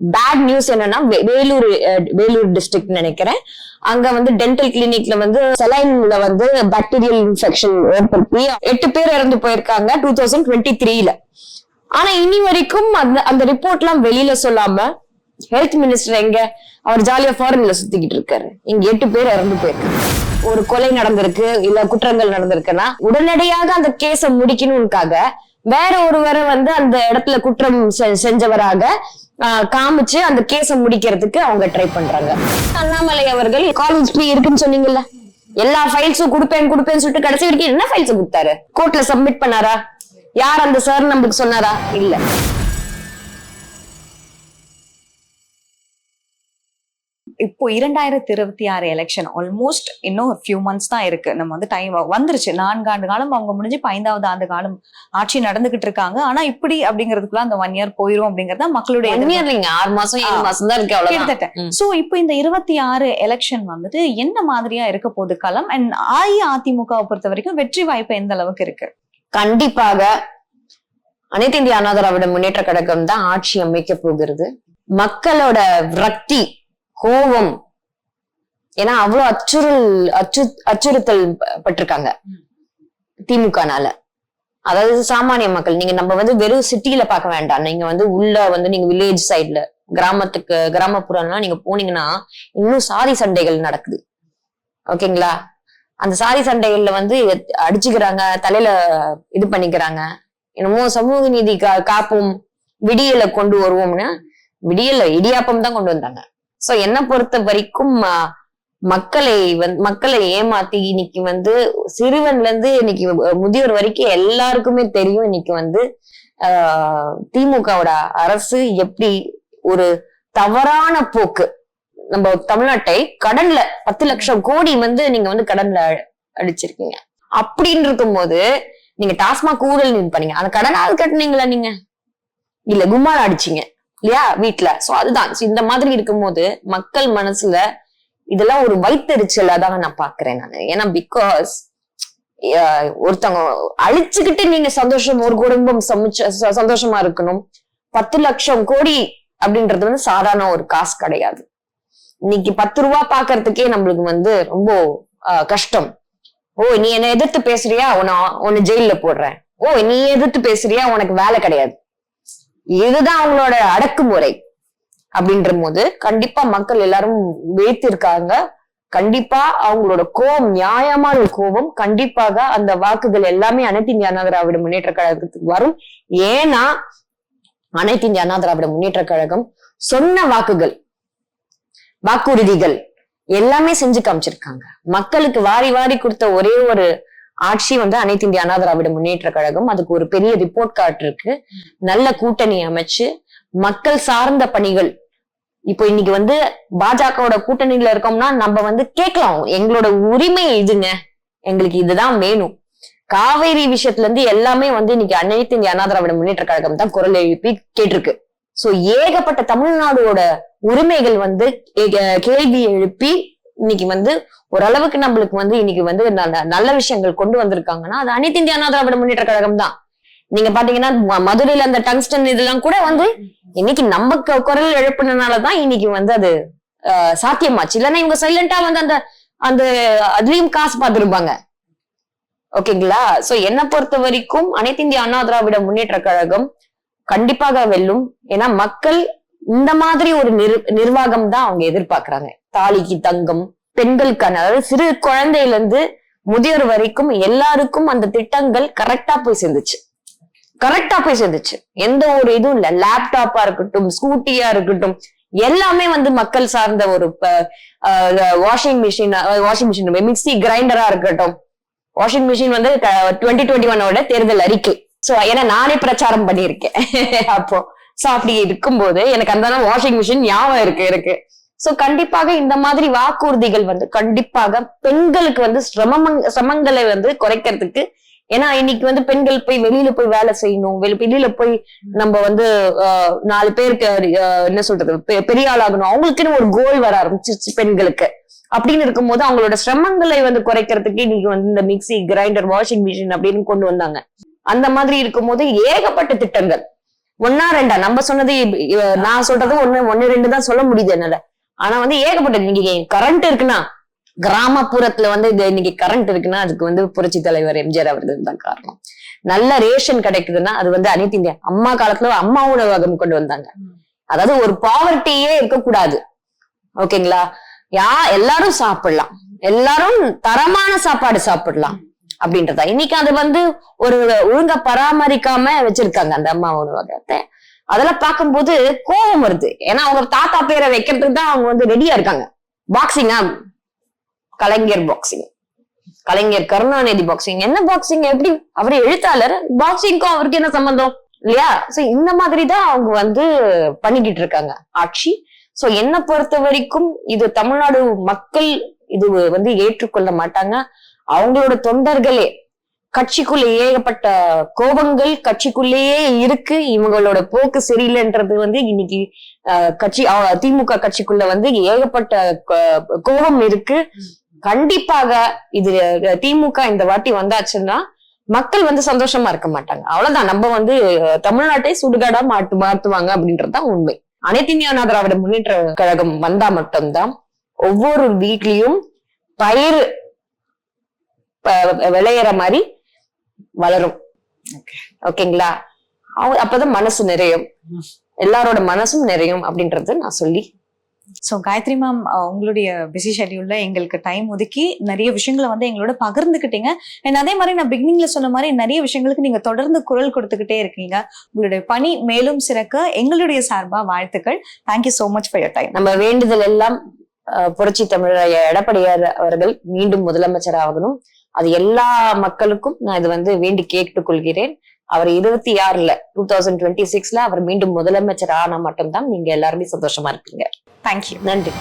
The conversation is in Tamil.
பேட் நியூஸ் என்னன்னா வேலூர் வேலூர் டிஸ்ட்ரிக்ட் நினைக்கிறேன். அங்க வந்து டென்டல் கிளினிக்ல வந்து செலைன்ல வந்து பாக்டீரியல் இன்ஃபெக்ஷன் ஏற்படுத்தி எட்டு பேர் இறந்து போயிருக்காங்க டூ தௌசண்ட் டுவெண்ட்டி த்ரீல ஆனா இனி வரைக்கும் அந்த அந்த ரிப்போர்ட் எல்லாம் வெளியில சொல்லாம ஹெல்த் மினிஸ்டர் எங்க? அவர் ஜாலியா ஃபாரின்ல சுத்திக்கிட்டு இருக்காரு. இங்க எட்டு பேர் இறந்து போயிருக்காங்க. ஒரு கொலை நடந்திருக்கு இல்ல குற்றங்கள் நடந்திருக்குன்னா உடனடியாக அந்த கேஸ முடிக்கணும்னுக்காக வேற ஒருவரை வந்து அந்த இடத்துல குற்றம் செ- செஞ்சவராக ஆஹ், காமிச்சு அந்த கேஸ முடிக்கிறதுக்கு அவங்க ட்ரை பண்றாங்க. அண்ணாமலை அவர்கள் காலேஜ் ஃப்ரீ இருக்குன்னு சொன்னீங்கல்ல. எல்லா ஃபைல்ஸும் கொடுப்பேன் கொடுப்பேன்னு சொல்லிட்டு கடைசி வரைக்கும் என்ன ஃபைல்ஸ் கொடுத்தாரு? கோர்ட்ல சப்மிட் பண்ணாரா? யார் அந்த சார் நம்மளுக்கு சொன்னாரா? இல்ல. இப்போ இரண்டாயிரத்தி இருபத்தி ஆறு எலெக்ஷன் ஆல்மோஸ்ட் இன்னும் ஒரு ஃபியூ மந்த்ஸ் தான் இருக்கு. நம்ம வந்து டைம் வந்துருச்சு. நான்கு ஆண்டு காலம் அவங்க முடிஞ்சு இப்ப ஐந்தாவது ஆண்டு காலம் ஆட்சி நடந்துகிட்டு இருக்காங்க. ஆனா இப்படி அப்படிங்கிறதுக்குள்ள அந்த ஒன் இயர் போயிரும் அப்படிங்கறது மக்களுடைய ஆறு மாசம் ஏழு. மாசம் தான் இருக்கு கிட்டத்தட்ட. சோ இப்போ இந்த இருபத்தி ஆறு எலெக்ஷன் வந்துட்டு என்ன மாதிரியா இருக்க போகுது களம் அண்ட் அஇஅதிமுகவை பொறுத்த வரைக்கும் வெற்றி வாய்ப்பு எந்த அளவுக்கு இருக்கு? கண்டிப்பாக அனைத்து இந்திய அண்ணா திராவிட முன்னேற்ற கழகம் தான் ஆட்சி அமைக்க போகிறது. மக்களோட விரக்தி கோபம் ஏன்னா அவ்வளவு அச்சுறுல் அச்சு அச்சுறுத்தல் பட்டிருக்காங்க. திமுகனால. அதாவது சாமானிய மக்கள். நீங்க நம்ம வந்து வெறும் சிட்டியில பார்க்க வேண்டாம். நீங்க வந்து உள்ள வந்து நீங்க வில்லேஜ் சைட்ல கிராமத்துக்கு கிராமப்புறம்லாம் நீங்க போனீங்கன்னா இன்னும் சாதி சண்டைகள் நடக்குது. ஓகேங்களா? அந்த சாதி சண்டைகள்ல வந்து அடிச்சுக்கிறாங்க தலையில இது பண்ணிக்கிறாங்க. என்னமோ சமூக நீதி கா- காப்போம் விடியலை கொண்டு வருவோம்னா விடியல இடியாப்பம் தான் கொண்டு வந்தாங்க. சோ என்ன பொறுத்த வரைக்கும் மக்களை வந்து மக்களை ஏமாத்தி இன்னைக்கு வந்து சிறுவன்ல இருந்து இன்னைக்கு முதியோர் வரைக்கும் எல்லாருக்குமே தெரியும் இன்னைக்கு வந்து ஆஹ் திமுகவோட அரசு எப்படி ஒரு தவறான போக்கு. நம்ம தமிழ்நாட்டை கடன்ல பத்து லட்சம் கோடி வந்து நீங்க வந்து கடன்ல அடிச்சிருக்கீங்க. அப்படின்னு இருக்கும்போது நீங்க டாஸ்மாக் ஊழல் இது பண்ணீங்க. அந்த கடனாவது கட்டுனீங்களா நீங்க? இல்ல கும்மால அடிச்சீங்க. இல்லையா? வீட்டுல சோ அதுதான். இந்த மாதிரி இருக்கும்போது மக்கள் மனசுல இதெல்லாம் ஒரு வைத்தறிச்சலா தான் நான் பாக்குறேன் நான். ஏன்னா பிகாஸ் ஒருத்தவங்க அழிச்சுக்கிட்டு நீங்க சந்தோஷம் ஒரு குடும்பம் சமைச்ச ச- சந்தோஷமா இருக்கணும். பத்து லட்சம் கோடி அப்படின்றது வந்து சாதாரண ஒரு காசு கிடையாது. இன்னைக்கு பத்து ரூபா பாக்குறதுக்கே நம்மளுக்கு வந்து ரொம்ப கஷ்டம். ஓ நீ என்ன எதிர்த்து பேசுறியா? உன உன்னை ஜெயில போடுறேன். ஓ நீ எதிர்த்து பேசுறியா? உனக்கு வேலை கிடையாது. இதுதான் அவங்களோட அடக்குமுறை. அப்படின்ற போது கண்டிப்பா மக்கள் எல்லாரும் வைத்திருக்காங்க. கண்டிப்பா அவங்களோட கோபம் நியாயமான கோபம் கண்டிப்பாக அந்த வாக்குகள் எல்லாமே அனைத்து இந்திய அண்ணா திராவிட முன்னேற்ற கழகத்துக்கு வரும். ஏன்னா அனைத்து இந்திய அண்ணா திராவிட முன்னேற்ற கழகம் சொன்ன வாக்குகள் வாக்குறுதிகள் எல்லாமே செஞ்சு காமிச்சிருக்காங்க. மக்களுக்கு வாரி வாரி கொடுத்த ஒரே ஒரு ஆட்சி வந்து அனைத்து இந்திய அண்ணா திராவிட முன்னேற்ற கழகம் அதுக்கு ஒரு பெரிய ரிப்போர்ட் கார்டு இருக்கு. நல்ல கூட்டணி அமைச்சு மக்கள் சார்ந்த பணிகள். இப்போ இன்னைக்கு வந்து பாஜகவோட கூட்டணியில இருக்கோம்னா நம்ம வந்து கேட்கலாம். எங்களோட உரிமை இதுங்க எங்களுக்கு இதுதான் வேணும். காவேரி விஷயத்துல இருந்து எல்லாமே வந்து இன்னைக்கு அனைத்து இந்திய அண்ணா திராவிட முன்னேற்ற கழகம் தான் குரல் எழுப்பி கேட்டிருக்கு. சோ ஏகப்பட்ட தமிழ்நாடோட உரிமைகள் வந்து ஏக- கேள்வி எழுப்பி இன்னைக்கு வந்து ஓரளவுக்கு நம்மளுக்கு வந்து இன்னைக்கு வந்து நல்ல- நல்ல விஷயங்கள் கொண்டு வந்திருக்காங்கன்னா அது அனைத்து இந்திய அண்ணா திராவிட முன்னேற்ற கழகம் தான் நீங்க பாத்தீங்கன்னா ம- மதுரையில அந்த டங்ஸ்டன் இதெல்லாம் கூட வந்து இன்னைக்கு நம்ம குரல் எழுப்புனதுனாலதான் இன்னைக்கு வந்து அது ஆஹ், சாத்தியமாச்சு. இல்லைன்னா இவங்க சைலண்டா வந்து அந்த அந்த அதுலயும் காசு பார்த்திருப்பாங்க ஓகேங்களா? சோ என்ன பொறுத்த வரைக்கும் அனைத்து இந்திய அண்ணா திராவிட முன்னேற்ற கழகம் கண்டிப்பாக வெல்லும். ஏன்னா மக்கள் இந்த மாதிரி ஒரு நிர் நிர்வாகம் தான் அவங்க எதிர்பார்க்கிறாங்க. தாலிக்கு தங்கம் பெண்களுக்கான அதாவது சிறு குழந்தையில இருந்து முதியோர் வரைக்கும் எல்லாருக்கும் அந்த திட்டங்கள் கரெக்டா போய் சேர்ந்துச்சு. கரெக்டா போய் சேர்ந்துச்சு. எந்த ஒரு இதுவும் இல்ல. லேப்டாப்பா இருக்கட்டும் ஸ்கூட்டியா இருக்கட்டும் எல்லாமே வந்து மக்கள் சார்ந்த ஒரு washing machine washing machine mixie கிரைண்டரா இருக்கட்டும். வாஷிங் மிஷின் வந்து டுவெண்ட்டி டுவெண்ட்டி ஒன்னோட தேர்தல் அறிக்கை. சோ ஏன்னா நானே பிரச்சாரம் பண்ணியிருக்கேன். அப்போ சோ அப்படி இருக்கும்போது எனக்கு அந்த வாஷிங் மிஷின் ஞாபகம் இருக்கு இருக்கு. சோ கண்டிப்பாக இந்த மாதிரி வாக்குறுதிகள் வந்து கண்டிப்பாக பெண்களுக்கு வந்து சிரமம் சிரமங்களை வந்து குறைக்கிறதுக்கு ஏன்னா இன்னைக்கு வந்து பெண்கள் போய் வெளியில போய் வேலை செய்யணும் வெளியில போய் நம்ம வந்து ஆஹ், நாலு பேருக்கு ஆஹ், என்ன சொல்றது பெ- பெரிய ஆளாகணும். அவங்களுக்குன்னு ஒரு கோல் வர ஆரம்பிச்சிருச்சு பெண்களுக்கு. அப்படின்னு இருக்கும்போது அவங்களோட சிரமங்களை வந்து குறைக்கிறதுக்கு இன்னைக்கு வந்து இந்த மிக்ஸி கிரைண்டர் வாஷிங் மிஷின் அப்படின்னு கொண்டு வந்தாங்க. அந்த மாதிரி இருக்கும்போது ஏகப்பட்ட திட்டங்கள். ஒன்னா ரெண்டா? நம்ம சொன்னது நான் சொல்றது ஒண்ணு ஒண்ணு ரெண்டு தான் சொல்ல முடியுது என்னால. ஆனா வந்து ஏகப்பட்ட இன்னைக்கு கரண்ட் இருக்குன்னா கிராமப்புறத்துல வந்து இது இன்னைக்கு கரண்ட் இருக்குன்னா அதுக்கு வந்து புரட்சி தலைவர் எம்ஜிஆர் அவர்கள் தான் காரணம். நல்ல ரேஷன் கிடைக்குதுன்னா அது வந்து அனைத்து இந்தியா அம்மா காலத்துல அம்மா உணவகம் கொண்டு வந்தாங்க. அதாவது ஒரு பாவர்ட்டியே இருக்கக்கூடாது. ஓகேங்களா யா எல்லாரும் சாப்பிடலாம். எல்லாரும் தரமான சாப்பாடு சாப்பிடலாம். அப்படின்றதா. இன்னைக்கு அது வந்து ஒரு ஒழுங்கா பராமரிக்காம வச்சிருக்காங்க அந்த அம்மா உணவகத்தை அதெல்லாம் பார்க்கும்போது கோபம் வருது. ஏன்னா அவங்க தாத்தா பேரை வைக்கிறதுக்கு தான் அவங்க வந்து ரெடியா இருக்காங்க. பாக்ஸிங்கா கலைஞர் பாக்ஸிங் கலைஞர் கருணாநிதி பாக்ஸிங் என்ன பாக்ஸிங் எப்படி? அவர் எழுத்தாளர். பாக்ஸிங்க்கும் அவருக்கு என்ன சம்பந்தம்? இல்லையா? சோ இந்த மாதிரி தான் அவங்க வந்து பண்ணிக்கிட்டு இருக்காங்க. ஆட்சி. சோ என்ன பொறுத்த வரைக்கும் இது தமிழ்நாடு மக்கள் இது வந்து ஏற்றுக்கொள்ள மாட்டாங்க. அவங்களோட தொண்டர்களே கட்சிக்குள்ள ஏகப்பட்ட கோபங்கள் கட்சிக்குள்ளேயே இருக்கு. இவங்களோட போக்கு சரியில்லைன்றது வந்து இன்னைக்கு கட்சி திமுக கட்சிக்குள்ள வந்து ஏகப்பட்ட கோபம் இருக்கு. கண்டிப்பாக இது திமுக இந்த வாட்டி வந்தாச்சுன்னா மக்கள் வந்து சந்தோஷமா இருக்க மாட்டாங்க. அவ்வளவுதான். நம்ம வந்து தமிழ்நாட்டை சுடுகாடா மாட்டு மாத்துவாங்க அப்படின்றதுதான் உண்மை. அனைத்து இந்திய திராவிட முன்னேற்ற கழகம் வந்தா மட்டும்தான் ஒவ்வொரு வீட்லயும் பயிர் விளையிற மாதிரி வளரும். ஓகேங்களா? அவ- அப்பதான் மனசு நிறையும். எல்லாரோட மனசும் நிறையும் அப்படின்றது நான் சொல்லி ஸோ காயத்ரி மேம் உங்களுடைய பிஸி ஷெட்யூல்ல எங்களுக்கு டைம் ஒதுக்கி நிறைய விஷயங்களை வந்து எங்களோட பகிர்ந்துக்கிட்டீங்க அண்ட் அதே மாதிரி நான் பிகினிங்ல சொன்ன மாதிரி நிறைய விஷயங்களுக்கு நீங்க தொடர்ந்து குரல் கொடுத்துக்கிட்டே இருக்கீங்க. உங்களுடைய பணி மேலும் சிறக்க எங்களுடைய சார்பா வாழ்த்துக்கள். Thank you so much for your time நம்ம வேண்டுதல் எல்லாம் புரட்சி தமிழர் எடப்பாடியார் அவர்கள் மீண்டும் முதலமைச்சர் ஆகணும் அது எல்லா மக்களுக்கும் நான் இது வந்து வேண்டி கேட்டுக் கொள்கிறேன். அவர் இருபத்தி ஆறுல டூ தௌசண்ட் டுவெண்ட்டி சிக்ஸ்ல அவர் மீண்டும் முதலமைச்சர் ஆனா மட்டும்தான் நீங்க எல்லாருமே சந்தோஷமா இருப்பீங்க. தேங்க்யூ நன்றி.